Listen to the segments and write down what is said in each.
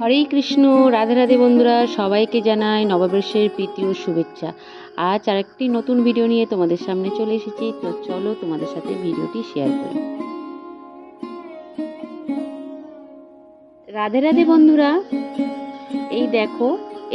হরে কৃষ্ণ, রাধে রাধে বন্ধুরা, সবাইকে জানাই নববর্ষের প্রীতি ও শুভেচ্ছা। আজ আরেকটি নতুন ভিডিও নিয়ে তোমাদের সামনে চলে এসেছি, তো চলো তোমাদের সাথে ভিডিওটি শেয়ার করি। রাধে রাধে বন্ধুরা, এই দেখো,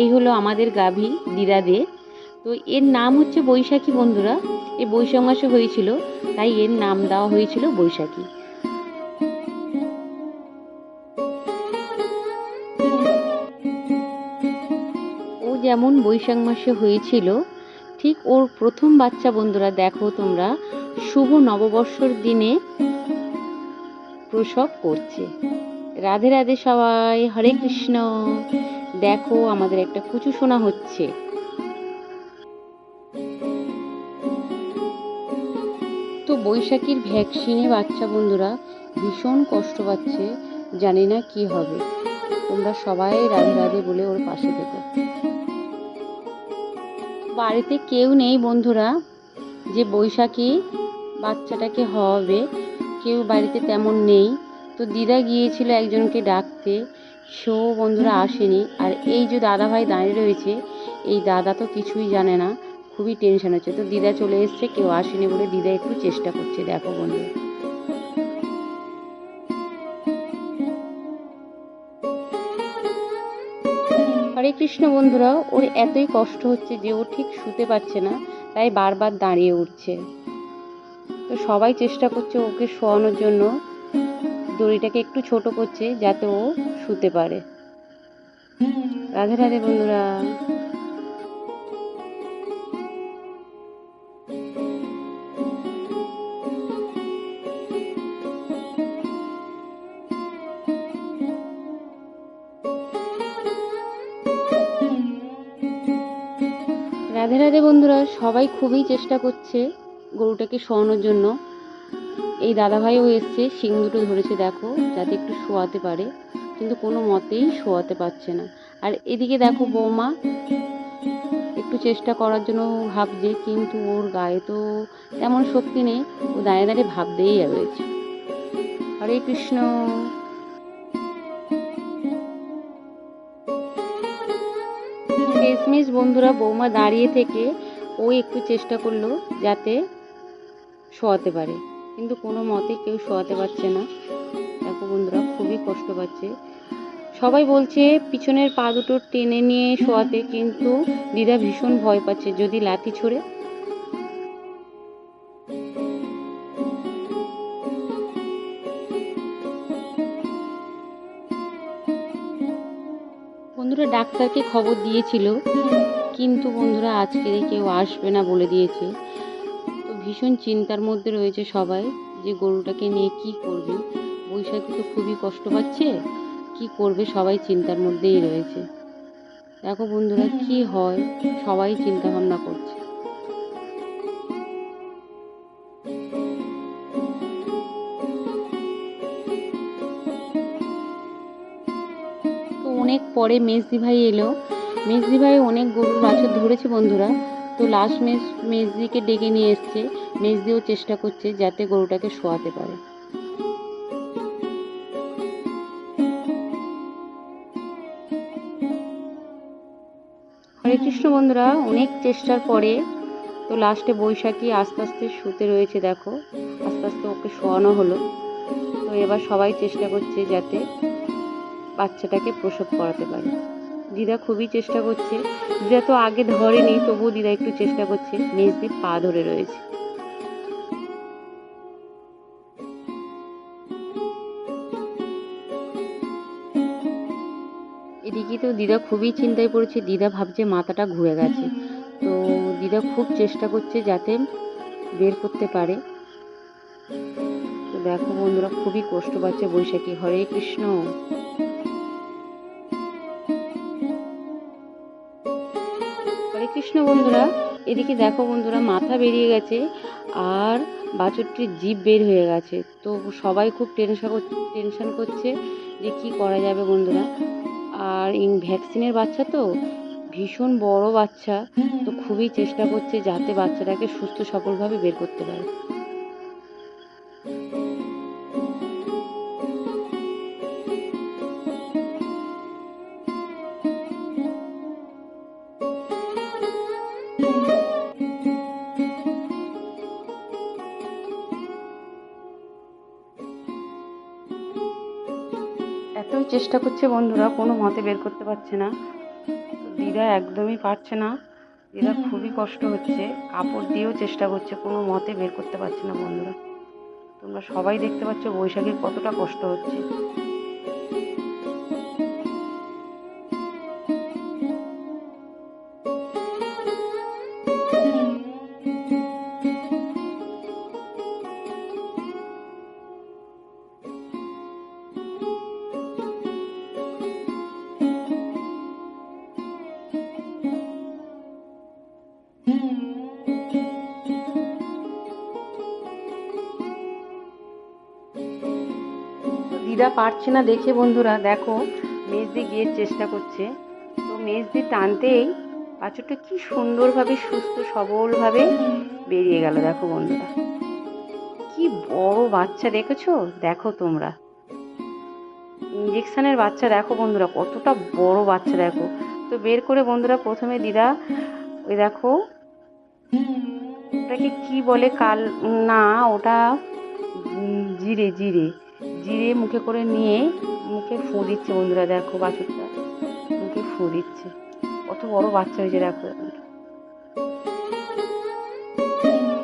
এই হলো আমাদের গাভী দিদাদের তো এর নাম হচ্ছে বৈশাখী বন্ধুরা, এই বৈশাখ মাসে হয়েছিল, তাই এর নাম দেওয়া হয়েছিল বৈশাখী। যেমন বৈশাখ মাসে হয়েছিল, ঠিক ওর প্রথম বাচ্চা বন্ধুরা দেখো তোমরা, শুভ নববর্ষর দিনে প্রসব করছে। রাধে রাধে সবাই, হরে কৃষ্ণ। দেখো আমাদের একটা কুচু শোনা হচ্ছে। তো বৈশাখীর ভ্যাকসিনে বাচ্চা বন্ধুরা ভীষণ কষ্ট পাচ্ছে, জানি না কি হবে। তোমরা সবাই রাধে রাধে বলে ওর পাশে থেকো। বাড়িতে কেউ নেই বন্ধুরা। যে বৈশাখী বাচ্চাটাকে হবে, কেউ বাড়িতে তেমন নেই। তো দিদা গিয়েছিল একজনকে ডাকতে সেও বন্ধুরা আসেনি। আর এই যে দাদা ভাই দাঁড়িয়ে রয়েছে, এই দাদা তো কিছুই জানে না, খুবই টেনশন হচ্ছে। তো দিদা চলে এসছে, কেউ আসেনি বলে দিদা একটু চেষ্টা করছে। দেখো বন্ধুরা। কৃষ্ণ বন্ধুরা ওর এতই কষ্ট হচ্ছে যে ও ঠিক শুতে পারছে না, তাই বারবার দাঁড়িয়ে উঠছে। তো সবাই চেষ্টা করছে ওকে শোয়ানোর জন্য। দড়িটাকে একটু ছোট করছে যাতে ও শুতে পারে। রাধে রাধে বন্ধুরা। রাধে রাধে বন্ধুরা, সবাই খুবই চেষ্টা করছে গরুটাকে শোয়ানোর জন্য। এই দাদাভাইও এসছে, শিং দুটো ধরেছে, দেখো, যাতে একটু শোয়াতে পারে। কিন্তু কোনো মতেই শোয়াতে পারছে না। আর এদিকে দেখো বৌমা, একটু চেষ্টা করার জন্য ভাবছে, কিন্তু ওর গায়ে তো তেমন শক্তি নেই, ও দাঁড়িয়ে দাঁড়িয়ে ভাবতেই রয়েছে। হরে কৃষ্ণ। শেষমেশ বন্ধুরা বৌমা দাঁড়িয়ে থেকে ও একটু চেষ্টা করল যাতে শোয়াতে পারে। কিন্তু কোনো মতে কেউ শোয়াতে পারছে না। দেখো বন্ধুরা, খুবই কষ্ট পাচ্ছে। সবাই বলছে, পিছনের পা দুটো টেনে নিয়ে শোয়াতে, কিন্তু দিদা ভীষণ ভয় পাচ্ছে, যদি লাথি ছড়ে। বন্ধুরা ডাক্তারকে খবর দিয়েছিল, কিন্তু বন্ধুরা আজকে কেউ আসবে না বলে দিয়েছে। তো ভীষণ চিন্তার মধ্যে রয়েছে সবাই যে গরুটাকে নিয়ে কি করবে। বৈশাখী তো খুবই কষ্ট পাচ্ছে, কি করবে সবাই চিন্তার মধ্যেই রয়েছে। দেখো বন্ধুরা, কি হয়, সবাই চিন্তা ভাবনা করছে। পরে মেজদি ভাই এলো। মেজদি ভাই অনেক গরুর বাছুর ধরেছে বন্ধুরা। তো লাস্ট মেজ মেজদিকে ডেকে নিয়ে এসছে। মেজদিও চেষ্টা করছে যাতে গরুটাকে শোয়াতে পারে। হরে কৃষ্ণ বন্ধুরা, অনেক চেষ্টার পরে তো লাস্টে বৈশাখী আস্তে আস্তে শুতে রয়েছে দেখো। আস্তে আস্তে ওকে শোয়ানো হলো। তো এবার সবাই চেষ্টা করছে যাতে বাচ্চাটাকে প্রসব করাতে পারে। দিদা খুবই চেষ্টা করছে। দিদা তো আগে ধরেনি, তবুও দিদা একটু চেষ্টা করছে। মেজদি পা ধরে রয়েছে। এদিকে তো দিদা খুবই চিন্তায় পড়েছে। দিদা ভাবছে মাথাটা ঘুরে গেছে। তো দিদা খুব চেষ্টা করছে যাতে বের করতে পারে। তো দেখো বন্ধুরা, খুবই কষ্ট পাচ্ছে বৈশাখী। হরে কৃষ্ণ। হরে কৃষ্ণ বন্ধুরা, এদিকে দেখো বন্ধুরা মাথা বেরিয়ে গেছে আর বাছুরটির জিভ বের হয়ে গেছে। তো সবাই খুব টেনশন টেনশন করছে যে কি করা যাবে বন্ধুরা। আর ভ্যাকসিনের বাচ্চা তো ভীষণ বড় বাচ্চা, তো খুবই চেষ্টা করছে যাতে বাচ্চাটাকে সুস্থ সফলভাবে বের করতে পারে। চেষ্টা করছে বন্ধুরা, কোনো মতে বের করতে পারছে না। দিদা একদমই পারছে না। দিদা খুবই কষ্ট হচ্ছে, কাপড় দিয়েও চেষ্টা করছে, কোনো মতে বের করতে পারছে না বন্ধুরা। তোমরা সবাই দেখতে পাচ্ছ বৈশাখীর কতটা কষ্ট হচ্ছে। দিদা পারছে না দেখে বন্ধুরা, দেখো মেজদি গিয়ে চেষ্টা করছে। তো মেজদি টানতেই বাছুরটা কি সুন্দরভাবে, সুস্থ, সবলভাবে বেরিয়ে গেল। দেখো বন্ধুরা, কি বড় বাচ্চা দেখেছ? দেখো তোমরা। ইঞ্জেকশনের বাচ্চা দেখো বন্ধুরা, কতটা বড় বাচ্চা দেখো। তো বের করে বন্ধুরা প্রথমে দিদা, ওই দেখো, ওটাকে কি বলে, কাল, না, ওটা জিরে জিরে। জিরে মুখে করে নিয়ে মুখে ফু দিচ্ছে বন্ধুরা, দেখো বাছুরটা। মুখে ফু দিচ্ছে। কত বড় বাচ্চা হয়েছে, দেখো।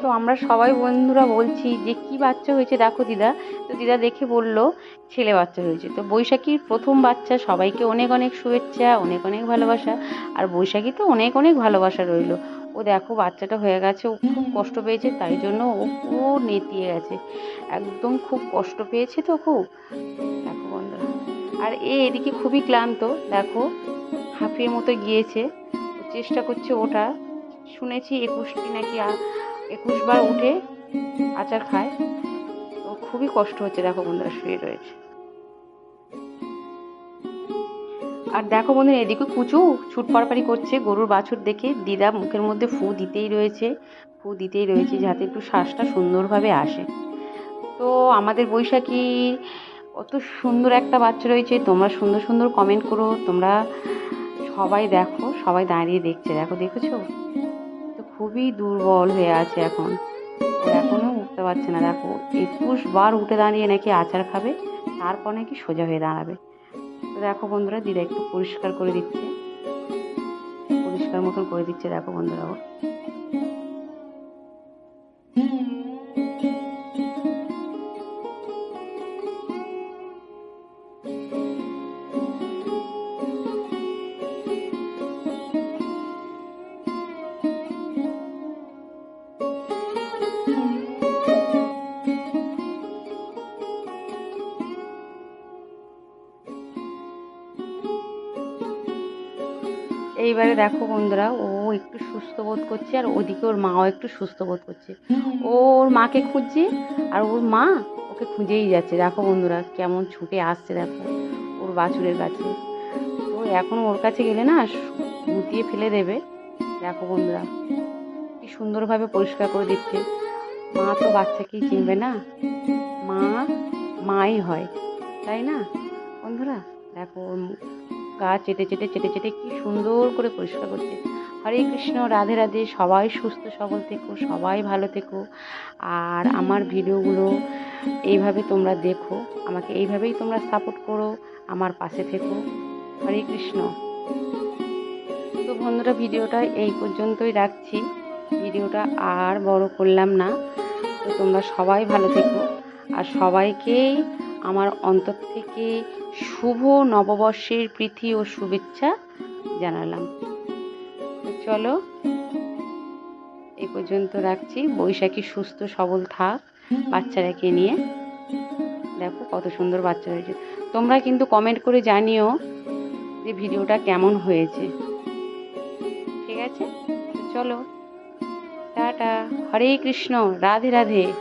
তো আমরা সবাই বন্ধুরা বলছি যে, কি বাচ্চা হয়েছে দেখো দিদা। তো দিদা দেখে বলল, ছেলে বাচ্চা হয়েছে। তো বৈশাখীর প্রথম বাচ্চা, সবাইকে অনেক অনেক শুভেচ্ছা, অনেক অনেক ভালোবাসা। আর বৈশাখী তো অনেক অনেক ভালোবাসা রইল। ও দেখো বাচ্চাটা হয়ে গেছে, ও খুব কষ্ট পেয়েছে, তাই জন্য ও পুরো নেতিয়ে গেছে। একদম খুব কষ্ট পেয়েছে তো খুব। দেখো বন্ধুরা, আর এ এদিকে খুবই ক্লান্ত, দেখো, হাঁপিয়ে মতো গিয়েছে। চেষ্টা করছে ওটা, শুনেছি একুশটি নাকি একুশ বার উঠে আচার খায়। তো খুবই কষ্ট হচ্ছে, দেখো বন্ধুরা, শুয়ে রয়েছে। আর দেখো বন্ধুরা, এদিকে কুচু ছুট পাড়াপাড়ি করছে, গরুর বাছুর দেখে দিদা মুখের মধ্যে ফু দিতেই রয়েছে, ফু দিতেই রয়েছে যাতে একটু শ্বাসটা সুন্দরভাবে আসে। তো আমাদের বৈশাখী অত সুন্দর একটা বাচ্চা রয়েছে, তোমরা সুন্দর সুন্দর কমেন্ট করো, তোমরা সবাই দেখো, সবাই দাঁড়িয়ে দেখছে, দেখো, দেখেছ? তো খুবই দুর্বল হয়ে আছে এখন। এখনও উঠতে পারছে না, দেখো একুশ বার উঠে দাঁড়িয়ে নাকি আচার খাবে, তারপর নাকি সোজা হয়ে দাঁড়াবে। দেখো বন্ধুরা দিদা একটু পরিষ্কার করে দিচ্ছে। পরিষ্কার মতন করে দিচ্ছে দেখো বন্ধুরা ও এইবারে দেখো বন্ধুরা, ও একটু সুস্থ বোধ করছে আর ওদিকে ওর মাও একটু সুস্থ বোধ করছে। ও ওর মাকে খুঁজছে আর ওর মা ওকে খুঁজেই যাচ্ছে। দেখো বন্ধুরা, কেমন ছুটে আসছে দেখো ওর বাছুরের কাছে। ও এখন ওর কাছে গেলে না গুটিয়ে ফেলে দেবে। দেখো বন্ধুরা, কি সুন্দরভাবে পরিষ্কার করে দিচ্ছে। মা তো বাচ্চাকেই চিনবে না। মা, মাই হয়, তাই না? বন্ধুরা, দেখো ওর মু- গা চেটে চেটে চেটে চেটে কি সুন্দর করে পরিষ্কার করছে। হরে কৃষ্ণ, রাধে রাধে, সবাই সুস্থ সবল থেকো, সবাই ভালো থেকো। আর আমার ভিডিওগুলো এইভাবে তোমরা দেখো, আমাকে এইভাবেই তোমরা সাপোর্ট করো, আমার পাশে থেকো। হরে কৃষ্ণ। তো বন্ধুরা, ভিডিওটা এই পর্যন্তই রাখছি। ভিডিওটা আর বড় করলাম না। তো তোমরা সবাই ভালো থেকো। আর সবাইকেই আমার অন্তর থেকে শুভ নববর্ষের প্রীতি ও শুভেচ্ছা জানালাম। চলো এই পর্যন্ত রাখছি। বৈশাখী সুস্থ, সবল থাক বাচ্চারাকে নিয়ে। দেখো কত সুন্দর বাচ্চা হয়েছে। তোমরা কিন্তু কমেন্ট করে জানিও যে ভিডিওটা কেমন হয়েছে। ঠিক আছে? চলো, টাটা। হরে কৃষ্ণ, রাধে রাধে।